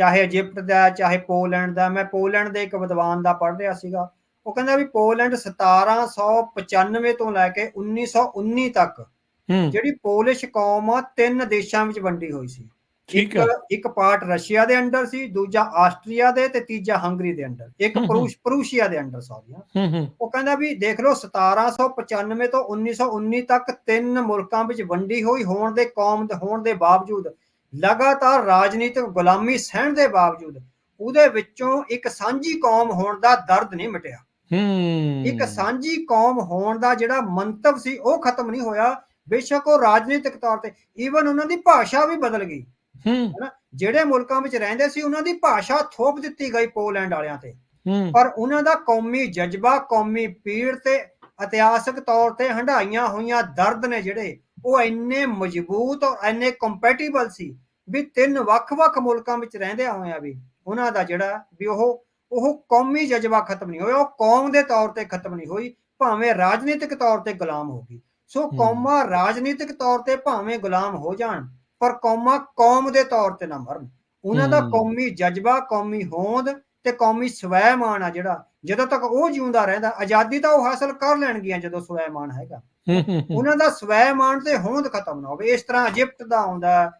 ਚਾਹੇ ਇਜਿਪਟ ਦਾ ਚਾਹੇ ਪੋਲੈਂਡ ਦਾ ਮੈਂ ਪੋਲੈਂਡ ਦੇ ਇੱਕ ਵਿਦਵਾਨ ਦਾ ਪੜ੍ਹ ਰਿਹਾ ਸੀਗਾ। ਉਹ ਕਹਿੰਦਾ ਵੀ ਪੋਲੈਂਡ 1795 ਤੋਂ ਲੈ ਕੇ 1919 ਤੱਕ ਜਿਹੜੀ ਪੋਲਿਸ਼ ਕੌਮ ਆ ਤਿੰਨ ਦੇਸ਼ਾਂ ਵਿੱਚ ਵੰਡੀ ਹੋਈ ਸੀ। ਠੀਕ ਇੱਕ ਹੈ ਇੱਕ ਪਾਰਟ ਰਸ਼ੀਆ ਦੇ ਅੰਡਰ ਸੀ ਦੂਜਾ ਆਸਟਰੀਆ ਦੇ ਤੇ ਤੀਜਾ ਹੰਗਰੀ ਦੇ ਅੰਡਰ। ਇੱਕ ਪ੍ਰੂਸ਼ੀਆ ਦੇ ਅੰਡਰ ਸੌਰੀ ਹੂੰ ਹੂੰ। ਉਹ ਕਹਿੰਦਾ ਵੀ ਦੇਖ ਲਓ 1795 ਤੋਂ 1919 ਤੱਕ ਤਿੰਨ ਮੁਲਕਾਂ ਵਿੱਚ ਵੰਡੀ ਹੋਈ ਹੋਣ ਦੇ ਕੌਮ ਦੇ ਹੋਣ ਦੇ ਬਾਵਜੂਦ ਲਗਾਤਾਰ ਰਾਜਨੀਤਿਕ ਗੁਲਾਮੀ ਸਹਿਣ ਦੇ ਬਾਵਜੂਦ ਉਹਦੇ ਵਿੱਚੋਂ ਇੱਕ ਸਾਂਝੀ ਕੌਮ ਹੋਣ ਦਾ ਦਰਦ ਨਹੀਂ ਮਿਟਿਆ। ਹੂੰ। ਇੱਕ ਸਾਂਝੀ ਕੌਮ ਹੋਣ ਦਾ ਜਿਹੜਾ ਮੰਤਵ ਸੀ ਉਹ ਖਤਮ ਨਹੀਂ ਹੋਇਆ। ਬੇਸ਼ੱਕ ਉਹ ਰਾਜਨੀਤਿਕ ਤੌਰ ਤੇ ਈਵਨ ਉਹਨਾਂ ਦੀ ਭਾਸ਼ਾ ਵੀ ਬਦਲ ਗਈ। ਹੂੰ। ਜਿਹੜੇ ਮੁਲਕਾਂ ਵਿੱਚ ਰਹਿੰਦੇ ਸੀ ਉਹਨਾਂ ਦੀ ਭਾਸ਼ਾ ਥੋਪ ਦਿੱਤੀ ਗਈ ਪੋਲੈਂਡ ਵਾਲਿਆਂ ਤੇ। ਪਰ ਉਹਨਾਂ ਦਾ ਕੌਮੀ ਜਜ਼ਬਾ ਕੌਮੀ ਪੀੜ ਤੇ ਇਤਿਹਾਸਕ ਤੌਰ ਤੇ ਹੰਡਾਈਆਂ ਹੋਈਆਂ ਦਰਦ ਨੇ ਜਿਹੜੇ ਉਹ ਇੰਨੇ ਮਜ਼ਬੂਤ ਔਰ ਇੰਨੇ ਕੰਪੈਟੀਬਲ ਸੀ ਵੀ ਤਿੰਨ ਵੱਖ-ਵੱਖ ਮੁਲਕਾਂ ਵਿੱਚ ਰਹਿੰਦੇ ਹੋਇਆਂ ਵੀ ਉਹਨਾਂ ਦਾ ਜਿਹੜਾ ਵੀ ਉਹ ਉਹ ਕੌਮੀ ਜਜ਼ਬਾ ਖਤਮ ਨਹੀਂ ਹੋਇਆ ਉਹ ਕੌਮ ਦੇ ਤੌਰ ਤੇ ਖਤਮ ਨਹੀਂ ਹੋਈ ਭਾਵੇਂ ਰਾਜਨੀਤਿਕ ਤੌਰ ਤੇ ਗੁਲਾਮ ਹੋ ਗਈ ਸੋ। ਕੌਮਾਂ ਰਾਜਨੀਤਿਕ ਤੌਰ ਤੇ ਭਾਵੇਂ ਗੁਲਾਮ ਹੋ ਜਾਣ ਪਰ ਕੌਮਾਂ ਕੌਮ ਦੇ ਤੌਰ ਤੇ ਨਾ ਮਰਨ ਉਹਨਾਂ ਦਾ। ਕੌਮੀ ਜਜ਼ਬਾ ਕੌਮੀ ਹੋਂਦ ਤੇ ਕੌਮੀ ਸਵੈਮਾਨ ਆ ਜਿਹੜਾ ਜਦੋਂ ਤੱਕ ਉਹ ਜਿਉਂਦਾ ਰਹਿੰਦਾ ਆਜ਼ਾਦੀ ਤਾਂ ਉਹ ਹਾਸਲ ਕਰ ਲੈਣਗੀਆਂ ਜਦੋਂ ਸਵੈਮਾਨ ਹੈਗਾ ਉਹਨਾਂ ਦਾ ਸਵੈਮਾਨ ਤੇ ਹੋਂਦ ਖਤਮ ਨਾ ਹੋਵੇ। ਇਸ ਤਰ੍ਹਾਂ ਇਜਿਪਟ ਦਾ ਆਉਂਦਾ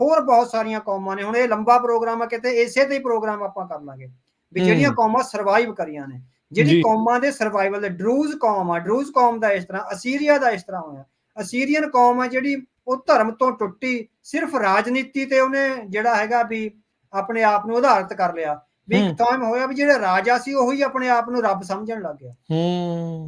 ਹੋਰ ਬਹੁਤ ਸਾਰੀਆਂ ਕੌਮਾਂ ਨੇ। ਹੁਣ ਇਹ ਲੰਬਾ ਪ੍ਰੋਗਰਾਮ ਆ ਕਿਤੇ ਇਸੇ ਤੇ ਹੀ ਪ੍ਰੋਗਰਾਮ ਆਪਾਂ ਕਰ ਲਾਂਗੇ ਵੀ ਜਿਹੜੀਆਂ। ਕੌਮਾਂ ਸਰਵਾਈਵ ਕਰੀਆਂ ਨੇ। ਜਿਹੜੀ ਕੌਮਾਂ ਦੇ ਸਰਵਾਈਵਲ ਦੇ ਡਰੂਜ਼ ਕੌਮ ਆ ਡਰੂਜ਼ ਕੌਮ ਦਾ ਇਸ ਤਰ੍ਹਾਂ ਅਸੀਰੀਆ ਦਾ ਇਸ ਤਰ੍ਹਾਂ ਹੋਇਆ। ਅਸੀਰੀਅਨ ਕੌਮ ਆ ਜਿਹੜੀ ਉਹ ਧਰਮ ਤੋਂ ਟੁੱਟੀ ਸਿਰਫ ਰਾਜਨੀਤੀ ਤੇ ਉਹਨੇ ਜਿਹੜਾ ਹੈਗਾ ਵੀ ਆਪਣੇ ਆਪ ਨੂੰ ਆਧਾਰਿਤ ਕਰ ਲਿਆ। ਵੀ। ਇੱਕ ਟਾਈਮ ਹੋਇਆ ਵੀ ਜਿਹੜਾ ਰਾਜਾ ਸੀ ਉਹੀ ਆਪਣੇ ਆਪ ਨੂੰ ਰੱਬ ਸਮਝਣ ਲੱਗ ਗਿਆ।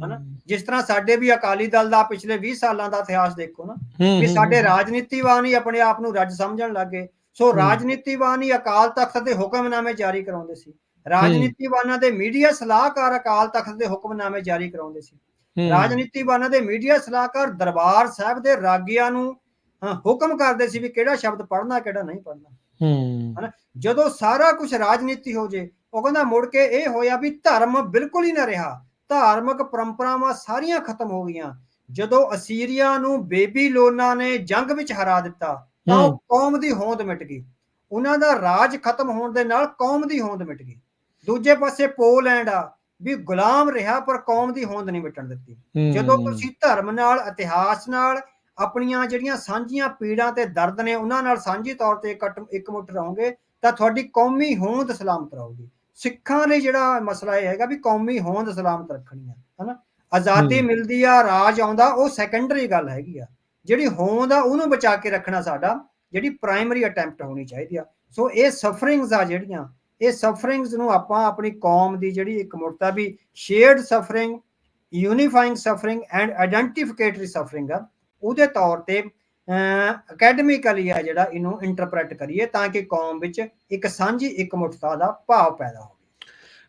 ਹਨਾ? ਹੂੰ ਜਿਸ ਤਰ੍ਹਾਂ ਸਾਡੇ ਵੀ ਅਕਾਲੀ ਦਲ ਦਾ ਪਿਛਲੇ 20 ਸਾਲਾਂ ਦਾ ਇਤਿਹਾਸ ਦੇਖੋ ਨਾ ਹੂੰ ਵੀ ਸਾਡੇ ਰਾਜਨੀਤੀਵਾਨ ਹੀ ਆਪਣੇ ਆਪ ਨੂੰ ਰੱਜ ਸਮਝਣ ਲੱਗੇ ਸੋ। ਰਾਜਨੀਤੀਵਾਨ ਹੀ ਅਕਾਲ ਤਖਤ ਦੇ ਹੁਕਮਨਾਮੇ ਜਾਰੀ ਕਰਾਉਂਦੇ ਸੀ। ਰਾਜਨੀਤੀਵਾਨਾਂ ਦੇ ਮੀਡੀਆ ਸਲਾਹਕਾਰ ਅਕਾਲ ਤਖਤ ਦੇ ਹੁਕਮਨਾਮੇ ਜਾਰੀ ਕਰਾਉਂਦੇ ਸੀ। ਹੂੰ। ਰਾਜਨੀਤੀਵਾਨਾਂ ਦੇ ਮੀਡੀਆ ਸਲਾਹਕਾਰ ਦਰਬਾਰ ਸਾਹਿਬ ਦੇ ਰਾਗੀਆਂ ਨੂੰ ਹਾਂ, ਹੁਕਮ ਕਰਦੇ ਸੀ ਵੀ ਕਿਹੜਾ ਸ਼ਬਦ ਪੜ੍ਹਨਾ ਕਿਹੜਾ ਨਹੀਂ ਪੜ੍ਹਨਾ। ਹੂੰ। ਜਦੋਂ ਸਾਰਾ ਕੁਝ ਰਾਜਨੀਤੀ ਹੋ ਜੇ ਉਹ ਕਹਿੰਦਾ ਮੁੜ ਕੇ ਇਹ ਹੋਇਆ ਵੀ ਧਰਮ ਬਿਲਕੁਲ ਹੀ ਨਾ ਰਿਹਾ। ਧਾਰਮਿਕ ਪਰੰਪਰਾਵਾਂ ਸਾਰੀਆਂ ਖਤਮ ਹੋ ਗਈਆਂ। ਜਦੋਂ ਅਸੀਰੀਆ ਨੂੰ ਬੇਬੀਲੋਨਾ ਨੇ ਜੰਗ ਵਿੱਚ ਹਰਾ ਦਿੱਤਾ ਤਾਂ ਉਹ। ਕੌਮ ਦੀ ਹੋਂਦ ਮਿਟ ਗਈ। ਉਹਨਾਂ ਦਾ ਰਾਜ ਖਤਮ ਹੋਣ ਦੇ ਨਾਲ ਕੌਮ ਦੀ ਹੋਂਦ ਮਿਟ ਗਈ। ਦੂਜੇ ਪਾਸੇ ਪੋਲੈਂਡ ਆ ਵੀ ਗੁਲਾਮ ਰਿਹਾ ਪਰ ਕੌਮ ਦੀ ਹੋਂਦ ਨਹੀਂ ਮਿਟਣ ਦਿੱਤੀ। ਜਦੋਂ ਤੁਸੀਂ ਧਰਮ ਨਾਲ ਇਤਿਹਾਸ ਨਾਲ ਆਪਣੀਆਂ ਜਿਹੜੀਆਂ ਸਾਂਝੀਆਂ ਪੀੜਾਂ ਤੇ ਦਰਦ ਨੇ ਉਹਨਾਂ ਨਾਲ ਸਾਂਝੀ ਤੌਰ ਤੇ ਇਕੱਠ- ਇਕਮੁੱਠ ਰਹੋਗੇ ਤਾਂ ਤੁਹਾਡੀ ਕੌਮੀ ਹੋਂਦ ਸਲਾਮਤ ਰਹੂਗੀ। ਸਿੱਖਾਂ ਲਈ ਜਿਹੜਾ ਮਸਲਾ ਇਹ ਹੈਗਾ ਵੀ ਕੌਮੀ ਹੋਂਦ ਸਲਾਮਤ ਰੱਖਣੀ ਆ ਹਨਾ? ਆਜ਼ਾਦੀ। ਮਿਲਦੀ ਆ ਰਾਜ ਆਉਂਦਾ ਉਹ ਸੈਕੰਡਰੀ ਗੱਲ ਹੈਗੀ ਆ। ਜਿਹੜੀ ਹੋਂਦ ਆ ਉਹਨੂੰ ਬਚਾ ਕੇ ਰੱਖਣਾ ਸਾਡਾ ਜਿਹੜੀ ਪ੍ਰਾਇਮਰੀ ਅਟੈਂਪਟ ਹੋਣੀ ਚਾਹੀਦੀ ਆ। ਸੋ ਇਹ ਸਫਰਿੰਗਸ ਆ ਜਿਹੜੀਆਂ ਇਹ ਸਫਰਿੰਗਸ ਨੂੰ ਆਪਾਂ ਆਪਣੀ ਕੌਮ ਦੀ ਜਿਹੜੀ ਇੱਕ ਮੁਰਤਾ ਵੀ shared suffering unifying suffering and identificatory suffering ਆ ਉਹਦੇ ਤੌਰ ਤੇ ਅਕੈਡਮਿਕਲੀ ਆ ਜਿਹੜਾ ਇਹਨੂੰ ਇੰਟਰਪ੍ਰੀਟ ਕਰੀਏ ਤਾਂ ਕਿ ਕੌਮ ਵਿੱਚ ਇੱਕ ਸਾਂਝੀ ਇਕਮੁੱਠਤਾ ਦਾ ਭਾਵ ਪੈਦਾ ਹੋਵੇ।